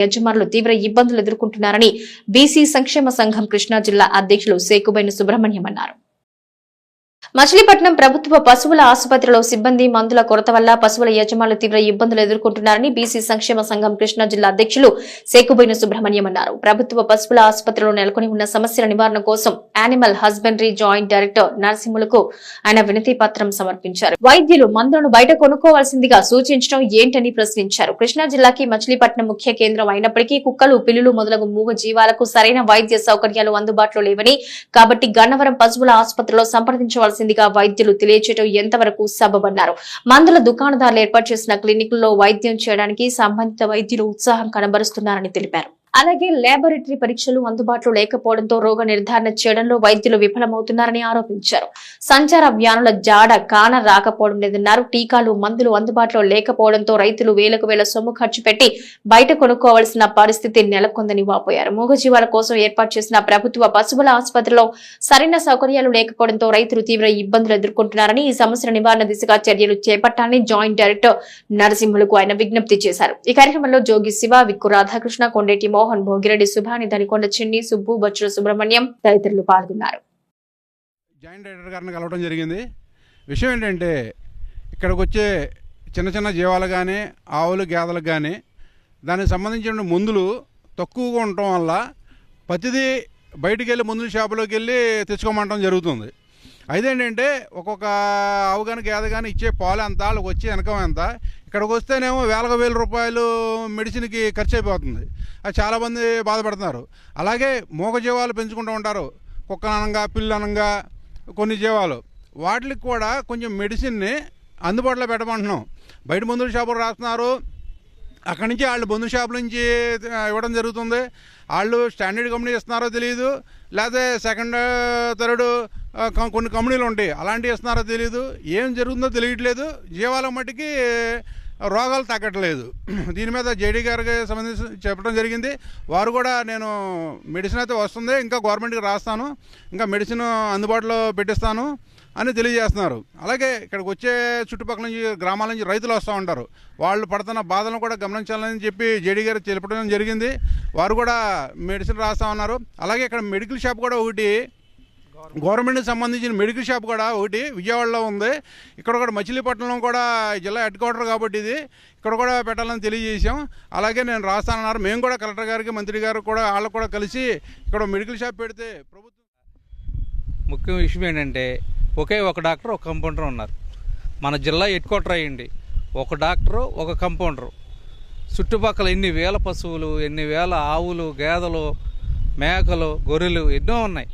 యజమానులు తీవ్ర ఇబ్బందులు ఎదుర్కొంటున్నారని బీసీ సంక్షేమ సంఘం కృష్ణా జిల్లా అధ్యక్షులు సేకుబైన సుబ్రహ్మణ్యం అన్నారు. మచిలీపట్నం ప్రభుత్వ పశువుల ఆసుపత్రిలో సిబ్బంది మందుల కొరత వల్ల పశువుల యజమానులు తీవ్ర ఇబ్బందులు ఎదుర్కొంటున్నారని బీసీ సంక్షేమ సంఘం కృష్ణా జిల్లా అధ్యక్షులు సేకుబైన సుబ్రహ్మణ్యం అన్నారు. ప్రభుత్వ పశువుల ఆసుపత్రిలో నెలకొని ఉన్న సమస్యల నివారణ కోసం యానిమల్ హస్బెండరీ జాయింట్ డైరెక్టర్ నరసింహులకు ఆయన వినతి పత్రం సమర్పించారు. వైద్యులు మందులను బయట కొనుక్కోవాల్సిందిగా సూచించడం ఏంటని ప్రశ్నించారు. కృష్ణా జిల్లాకి మచిలీపట్నం ముఖ్య కేంద్రం అయినప్పటికీ కుక్కలు పిల్లులు మొదలగు మూగ జీవాలకు సరైన వైద్య సౌకర్యాలు అందుబాటులో లేవని కాబట్టి గన్నవరం పశువుల ఆసుపత్రిలో సంప్రదించవలసిందిగా వైద్యులు తెలియచేయడం ఎంతవరకు సబబన్నారు. మందుల దుకాణదారులు ఏర్పాటు చేసిన క్లినిక్లలో వైద్యం చేయడానికి సంబంధిత వైద్యులు ఉత్సాహం కనబరుస్తున్నారని తెలిపారు. అలాగే లేబొరేటరీ పరీక్షలు అందుబాటులో లేకపోవడంతో రోగ నిర్ధారణ చేయడంలో వైద్యులు విఫలమవుతున్నారని ఆరోపించారు. సంచార వ్యానుల జాడ కాన రాకపోవడం లేదన్నారు. టీకాలు మందులు అందుబాటులో లేకపోవడంతో రైతులు వేలకు వేల సొమ్ము ఖర్చు పెట్టి బయట కొనుక్కోవాల్సిన పరిస్థితి నెలకొందని వాపోయారు. మూగజీవాల కోసం ఏర్పాటు చేసిన ప్రభుత్వ పశువుల ఆసుపత్రిలో సరైన సౌకర్యాలు లేకపోవడంతో రైతులు తీవ్ర ఇబ్బందులు ఎదుర్కొంటున్నారని ఈ సమస్యల నివారణ దిశగా చర్యలు చేపట్టాలని జాయింట్ డైరెక్టర్ నరసింహులకు ఆయన విజ్ఞప్తి చేశారు. ఈ కార్యక్రమంలో జోగి శివ విక్కు రాధాకృష్ణ కొండేటి మోహన్ భోగిరెడ్డి సుభాని దనికొండ చిన్ని సుబ్బు బచ్చుల సుబ్రహ్మణ్యం తదితరులు పాల్గొన్నారు. జాయింట్ డైరెక్టర్ గారిని కలవడం జరిగింది. విషయం ఏంటంటే ఇక్కడికి వచ్చే చిన్న చిన్న జీవాలు కానీ ఆవులు గేదెలకు కానీ దానికి సంబంధించిన మందులు తక్కువగా ఉండటం వల్ల ప్రతిదీ బయటికి వెళ్ళి మందుల షాపులోకి వెళ్ళి తెచ్చుకోమంటం జరుగుతుంది. అయితే ఏంటంటే ఒక్కొక్క ఆవు కానీ గేదె కానీ ఇచ్చే పాలు ఎంత వాళ్ళకి వచ్చే వెనకం ఎంత ఇక్కడికి వస్తేనేమో వేలకు వేల రూపాయలు మెడిసిన్కి ఖర్చు అయిపోతుంది. అది చాలామంది బాధపడుతున్నారు. అలాగే మూగ జీవాలు పెంచుకుంటూ ఉంటారు. కుక్క అనంగా పిల్లి అనంగా కొన్ని జీవాలు. వాటికి కూడా కొంచెం మెడిసిన్ని అందుబాటులో పెట్టమంటున్నాం. బయట మందుల షాపులు రాస్తున్నారు. అక్కడి నుంచి వాళ్ళు బంధు షాప్ నుంచి ఇవ్వడం జరుగుతుంది. వాళ్ళు స్టాండర్డ్ కంపెనీ ఇస్తున్నారో తెలియదు లేకపోతే సెకండ్ థర్డ్ కొన్ని కంపెనీలు ఉంటాయి. అలాంటివి ఇస్తున్నారో తెలియదు ఏం జరుగుతుందో తెలియట్లేదు. జీవాల మట్టికి రోగాలు తగ్గట్లేదు. దీని మీద జేడీ గారికి సంబంధించి చెప్పడం జరిగింది. వారు కూడా నేను మెడిసిన్ అయితే వస్తుంది ఇంకా గవర్నమెంట్కి రాస్తాను ఇంకా మెడిసిన్ అందుబాటులో పెట్టిస్తాను అని తెలియజేస్తున్నారు. అలాగే ఇక్కడికి వచ్చే చుట్టుపక్కల నుంచి గ్రామాల నుంచి రైతులు వస్తూ ఉంటారు. వాళ్ళు పడుతున్న బాధలను కూడా గమనించాలని చెప్పి జేడీ గారు తెలపడం జరిగింది. వారు కూడా మెడిసిన్ రాస్తా ఉన్నారు. అలాగే ఇక్కడ మెడికల్ షాప్ కూడా ఒకటి గవర్నమెంట్కి సంబంధించిన మెడికల్ షాప్ కూడా ఒకటి విజయవాడలో ఉంది. ఇక్కడ కూడా మచిలీపట్నం కూడా జిల్లా హెడ్ క్వార్టర్ కాబట్టి ఇది. ఇక్కడ కూడా పెట్టాలని తెలియజేశాం. అలాగే నేను రాస్తానన్నారు మేము కూడా కలెక్టర్ గారికి మంత్రి గారు కూడా వాళ్ళకు కూడా కలిసి ఇక్కడ మెడికల్ షాప్ పెడితే ప్రభుత్వం ముఖ్య విషయం ఏంటంటే ఒకే ఒక డాక్టర్ ఒక కంపౌండర్ ఉన్నారు. మన జిల్లా హెడ్ క్వార్టర్ అయ్యండి ఒక డాక్టరు ఒక కంపౌండరు. చుట్టుపక్కల ఎన్ని వేల పశువులు ఎన్ని వేల ఆవులు గేదెలు మేకలు గొర్రెలు ఎన్నో ఉన్నాయి.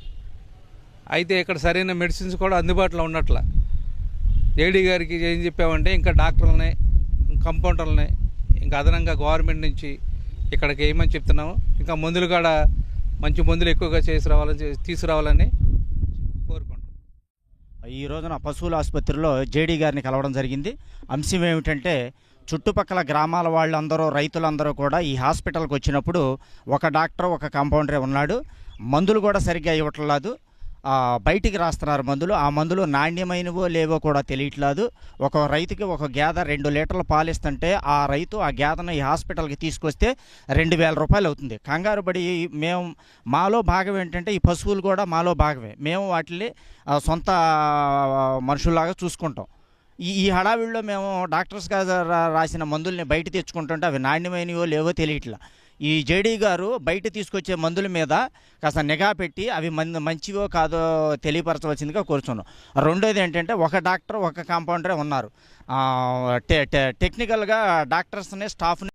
అయితే ఇక్కడ సరైన మెడిసిన్స్ కూడా అందుబాటులో ఉన్నట్ల. ఏడీ గారికి ఏం చెప్పామంటే ఇంకా డాక్టర్లని కంపౌండర్లని ఇంకా అదనంగా గవర్నమెంట్ నుంచి ఇక్కడికి ఏమని చెప్తున్నాము ఇంకా మందులు కూడా మంచి మందులు ఎక్కువగా చేసి రావాలని తీసుకురావాలని కోరుకుంటున్నాం. ఈ రోజున పశువుల ఆసుపత్రిలో జేడీ గారిని కలవడం జరిగింది. అంశం ఏమిటంటే చుట్టుపక్కల గ్రామాల వాళ్ళందరూ రైతులందరూ కూడా ఈ హాస్పిటల్కి వచ్చినప్పుడు ఒక డాక్టర్ ఒక కాంపౌండరే ఉన్నాడు. మందులు కూడా సరిగ్గా ఇవ్వట్లేదు. బయటికి రాస్తున్నారు మందులు. ఆ మందులు నాణ్యమైనవో లేవో కూడా తెలియట్లేదు. ఒక రైతుకి ఒక గేదె రెండు లీటర్లు పాలిస్తుంటే ఆ రైతు ఆ గేదెను ఈ హాస్పిటల్కి తీసుకొస్తే రెండు వేల రూపాయలు అవుతుంది. కంగారు పడి మేము మాలో భాగం ఏంటంటే ఈ పశువులు కూడా మాలో భాగమే. మేము వాటిని సొంత మనుషుల్లాగా చూసుకుంటాం. ఈ ఈ హడావిడిలో మేము డాక్టర్స్ గారు రా- రాసిన మందుల్ని బయట తెచ్చుకుంటుంటే అవి నాణ్యమైనవో లేవో తెలియట్లా. ఈ జేడీ గారు బయట తీసుకొచ్చే మందుల మీద కాస్త నిఘా పెట్టి అవి మంచివో కాదో తెలియపరచవలసిందిగా కోరుచున్నాం. రెండోది ఏంటంటే ఒక డాక్టర్ ఒక కాంపౌండరే ఉన్నారు. టె టె- టెక్నికల్గా డాక్టర్స్ని స్టాఫ్ని